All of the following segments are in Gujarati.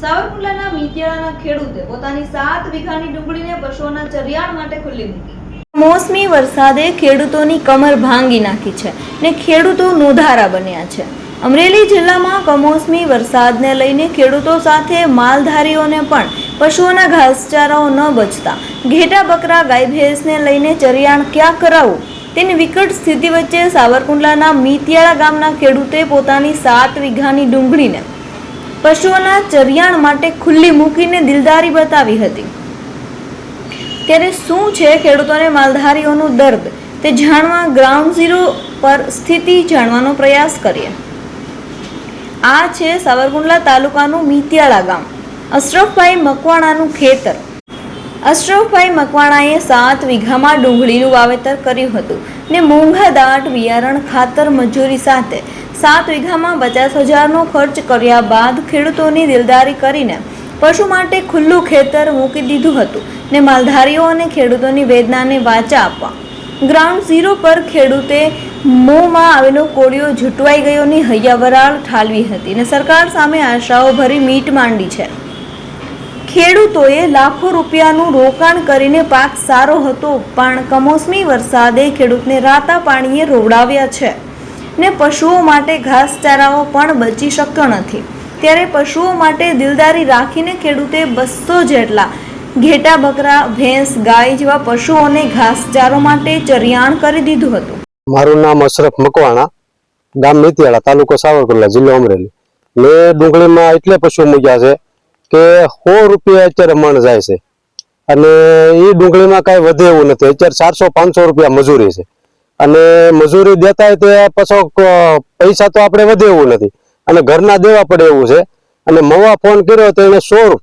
સાવરકુંડલાના મીતિયાળાના ખેડૂતે પોતાની સાત વીઘાની ડુંગળીને પશુઓના ચરિયાણ માટે ખુલ્લી મૂકી. મોસમી વરસાદે ખેડૂતોની કમર ભાંગી નાખી છે ને ખેડૂતો નોધારા બન્યા છે. અમરેલી જિલ્લામાં કમોસમી વરસાદને લઈને ખેડૂતો સાથે માલધારીઓને પણ પશુઓના ઘાસચારાઓ ન બચતા. ઘેટા બકરા ગાય ભેંસને લઈને ચરિયાણ ક્યાં કરાવવું તેની વિકટ સ્થિતિ વચ્ચે સાવરકુંડલાના મિતિયાળા ગામના ખેડૂતે પોતાની સાત વીઘાની ડુંગળીને પશુઓના ચરિયાણ માટે ખુલ્લી મૂકીને દિલદારી બતાવી હતી. ત્યારે શું છે ખેડૂતોને માલધારીઓનું દર્દ? તે જાણવા ગ્રાઉન્ડ ઝીરો પર સ્થિતિ જાણવાનો પ્રયાસ કરીએ. આ છે સાવરકુંડલા તાલુકાનું મિતિયાળા ગામ. અશરફભાઈ મકવાણાનું ખેતર. અશરફભાઈ મકવાણાએ સાત વીઘામાં ડુંગળીનું વાવેતર કર્યું હતું. ને મોંઘા દાટ બિયારણ ખાતર મજૂરી સાથે સાત વીઘામાં પચાસ હજારનો ખર્ચ કર્યા બાદ ખેડૂતોની દિલદારી કરીને પશુ માટે ખુલ્લું ખેતર મૂકી દીધું હતું ને માલધારીઓ અને ખેડૂતોની વેદનાને વાચા આપવા. ગ્રાઉન્ડ ઝીરો પર ખેડૂતે મોંમાં આવેલો કોળિયો ઝૂંટવાઈ ગયોની હૈયાવરાળ ઠાલવી હતી ને સરકાર સામે આશાઓ ભરી મીટ માંડી છે. ખેડૂતોએ લાખો રૂપિયાનું રોકાણ કરીને પાક સારો હતો, પણ કમોસમી વરસાદે ખેડૂતને રાતા પાણીએ રોવડાવ્યા છે ને પશુઓ માટે ઘાસચારાઓ પણ બચી શક્યો નથી. ત્યારે પશુઓ માટે દિલદારી રાખીને ખેડૂતે બસો જેટલા ઘેટા બકરા, ભેંસ, ગાય જેવા પશુઓને ઘાસચારો માટે ચરિયાણ કરી દીધું હતું. મારું નામ અશરફ મકવાણા, ગામ મિતિયાળા, તાલુકો સાવરકુંડલા, જિલ્લો અમરેલી. મેં ડુંગળીમાં એટલે પશુ મૂક્યા છે કે સો રૂપિયા અત્યારે મણ જાય છે. અને એ ડુંગળીમાં કાંઈ વધે એવું નથી. અત્યારે ચારસો, પાંચસો રૂપિયા મજૂરી છે. અને મજૂરી દેતા હોય તે પાછો પૈસા તો આપણે વધે એવું નથી. અને ઘરના દેવા પડે એવું છે. અને મવા ફોન કર્યો તો એને સો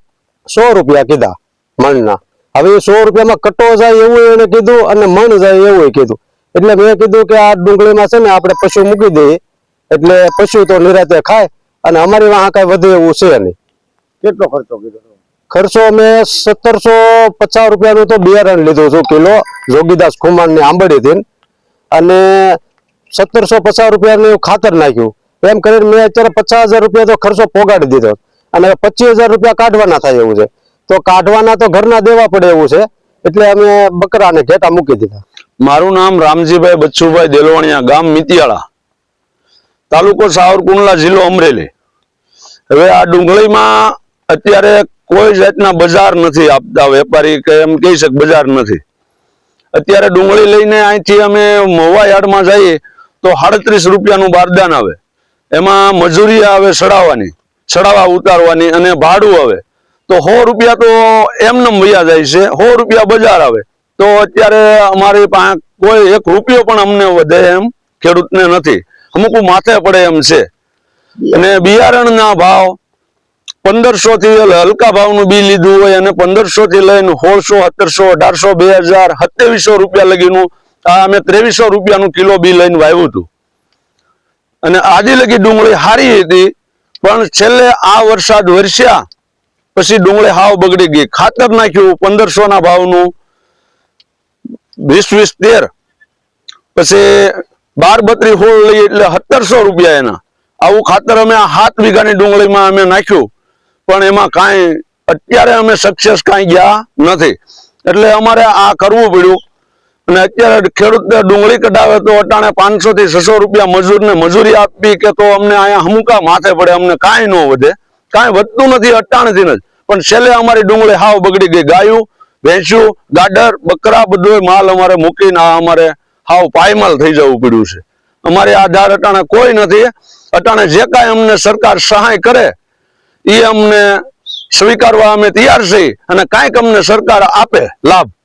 સો રૂપિયા કીધા મણના. હવે એ સો રૂપિયામાં કટો જાય એવું એને કીધું અને મણ જાય એવું કીધું. એટલે મેં કીધું કે આ ડુંગળીમાં છે ને આપણે પશુ મૂકી દઈએ. એટલે પશુ તો નિરાતે ખાય અને અમારી વાહ કાંઈ વધે એવું છે નહીં. કેટલો ખર્ચો કીધો ખર્ચો મેં સત્તરસો પચાસ રૂપિયાનું તો બિયારણ લીધું છું કિલો જોગીદાસ ખુમાણની આંબડીથી અને સત્તરસો પચાસ રૂપિયાનું ખાતર નાખ્યું. એમ કરીને મેં અત્યારે પચાસ હજાર રૂપિયા તો ખર્ચો પોગાડી દીધો. અને પચીસ હજાર રૂપિયા કાઢવાના થાય એવું છે. તો કાઢવાના તો ઘરના દેવા પડે એવું છે. એટલે અમે બકરાને ઘેટા મૂકી દીધા. મારું નામ રામજીભાઈ બચ્છુભાઈ દેલવાણિયા ગામ મિતિયાળા. તાલુકો સાવરકુંડલા જિલ્લો અમરેલી. હવે આ ડુંગળીમાં અત્યારે કોઈ જાતના બજાર નથી આપતા વેપારી કે એમ કહી શકે બજાર નથી. અત્યારે ડુંગળી લઈને અહીંથી અમે મહુવા યાર્ડમાં જઈએ તો સાડત્રીસ રૂપિયાનું બારદાન આવે. એમાં મજૂરી આવે સડાવવાની સડાવવા ઉતારવાની અને ભાડું આવે. તો સો રૂપિયા તો એમને વયા જાય છે, સો રૂપિયા બજાર આવે. તો અત્યારે અમારી પાસે કોઈ એક રૂપિયો પણ અમને વધે એમ ખેડૂતને નથી. અમુક માથે પડે એમ છે. અને બિયારણના ભાવ પંદરસો થી હલકા ભાવનું બી લીધું હોય અને પંદરસો થી લઈને સોળસો, સત્તરસો, અઢારસો, બે હજાર, સત્યાવીસો રૂપિયા લગીનું આ અમે ત્રેવીસો રૂપિયાનું કિલો બી લઈને વાવ્યું હતું. અને આજે લગી ડુંગળી સારી હતી, પણ છેલ્લે આ વરસાદ વરસ્યા, પછી ડુંગળી હાવ બગડી ગઈ. ખાતર નાખ્યું પંદરસો ના ભાવનું વીસ વીસ તેર. પછી બાર બત્રી હોળ લઈ એટલે સત્તરસો રૂપિયા એના. આવું ખાતર અમે સાત વીઘાની ડુંગળીમાં અમે નાખ્યું. પણ એમાં કાંઈ, અત્યારે અમે સક્સેસ કાંઈ ગયા નથી. એટલે અમારે આ કરવું પડ્યું. અને અત્યારે ખેડૂત ડુંગળી કઢાવે તો અટાણે પાંચસો થી છસો રૂપિયા મજૂરને મજૂરી આપવી કે તો અમને અહીંયા હમુકા માથે પડે, અમને કાંઈ ન વધે. કાંઈ વધતું નથી, અટાણેથી જ પણ છેલ્લે અમારી ડુંગળી હાવ બગડી ગઈ. ગાયું, ભેંસ્યું, ગાડર, બકરા બધો માલ અમારે મૂકીને અમારે હાવ પાયમાલ થઈ જવું પડ્યું છે. અમારે આધાર અટાણે કોઈ નથી. અટાણે જે કાંઈ અમને સરકાર સહાય કરે એ અમને સ્વીકારવા અમે તૈયાર છીએ અને કાંઈક અમને સરકાર આપે લાભ.